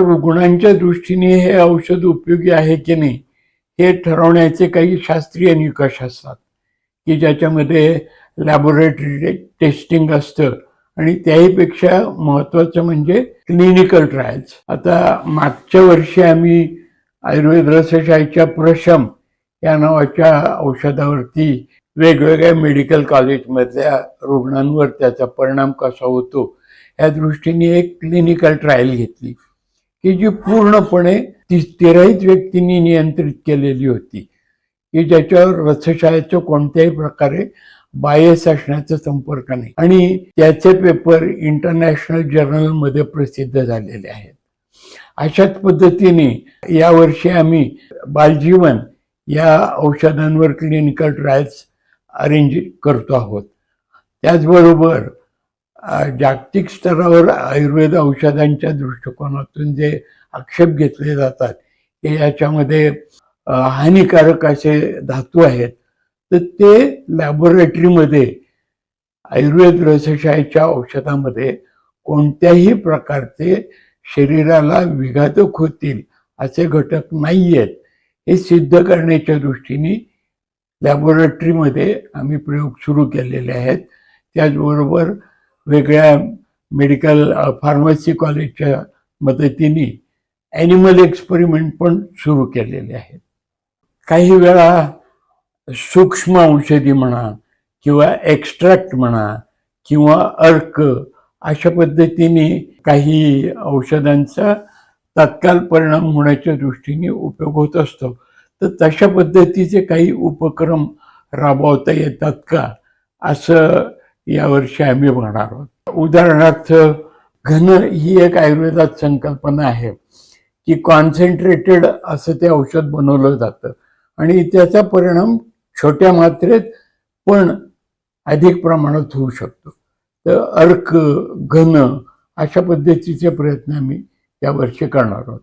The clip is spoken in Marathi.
रुग्णांच्या दृष्टीने हे औषध उपयोगी आहे की नाही हे ठरवण्याचे काही शास्त्रीय निकष असतात की ज्याच्यामध्ये लॅबोरेटरी टेस्टिंग असतं आणि त्याहीपेक्षा महत्त्वाचं म्हणजे क्लिनिकल ट्रायल्स आता मागच्या वर्षी आम्ही आयुर्वेद रसशाहीच्या प्रशम या नावाच्या औषधावरती वेगवेगळ्या मेडिकल कॉलेजमधल्या रुग्णांवर त्याचा परिणाम कसा होतो या दृष्टीने एक क्लिनिकल ट्रायल घेतली. की जी पूर्णपणे ती तेराहीच व्यक्तींनी नियंत्रित केलेली होती. की ज्याच्यावर रथशाळेचं कोणत्याही प्रकारे बायस असण्याचा संपर्क नाही. आणि त्याचे पेपर इंटरनॅशनल जर्नलमध्ये प्रसिद्ध झालेले आहेत. अशाच पद्धतीने यावर्षी आम्ही बालजीवन या औषधांवर क्लिनिकल ट्रायल्स अरेंज करतो आहोत. त्याचबरोबर जागतिक स्तरावर आयुर्वेद औषधांच्या दृष्टिकोनातून जे आक्षेप घेतले जातात की याच्यामध्ये हानिकारक असे धातू आहेत. तर ते लॅबोरेटरीमध्ये आयुर्वेद रसशाहीच्या औषधामध्ये कोणत्याही प्रकारचे शरीराला विघातक होतील असे घटक नाही आहेत हे सिद्ध करण्याच्या दृष्टीने लॅबोरेटरीमध्ये आम्ही प्रयोग सुरू केलेले आहेत. त्याचबरोबर वेगळ्या मेडिकल फार्मसी कॉलेजच्या मदतीने ॲनिमल एक्सपेरिमेंट पण सुरू केलेले आहेत. काही वेळा सूक्ष्म औषधी म्हणा किंवा एक्स्ट्रॅक्ट म्हणा किंवा अर्क अशा पद्धतीने काही औषधांचा तत्काल परिणाम होण्याच्या दृष्टीने उपयोग होत असतो. तर तशा पद्धतीचे काही उपक्रम राबवता येतात का? असं यावर्षी आम्ही बघणार आहोत. उदाहरणार्थ घन ही एक आयुर्वेदात संकल्पना आहे की कॉन्सन्ट्रेटेड असं ते औषध बनवलं जातं. आणि त्याचा परिणाम छोट्या मात्रेत पण अधिक प्रमाणात होऊ शकतो. तर अर्क घन अशा पद्धतीचे प्रयत्न आम्ही यावर्षी करणार आहोत.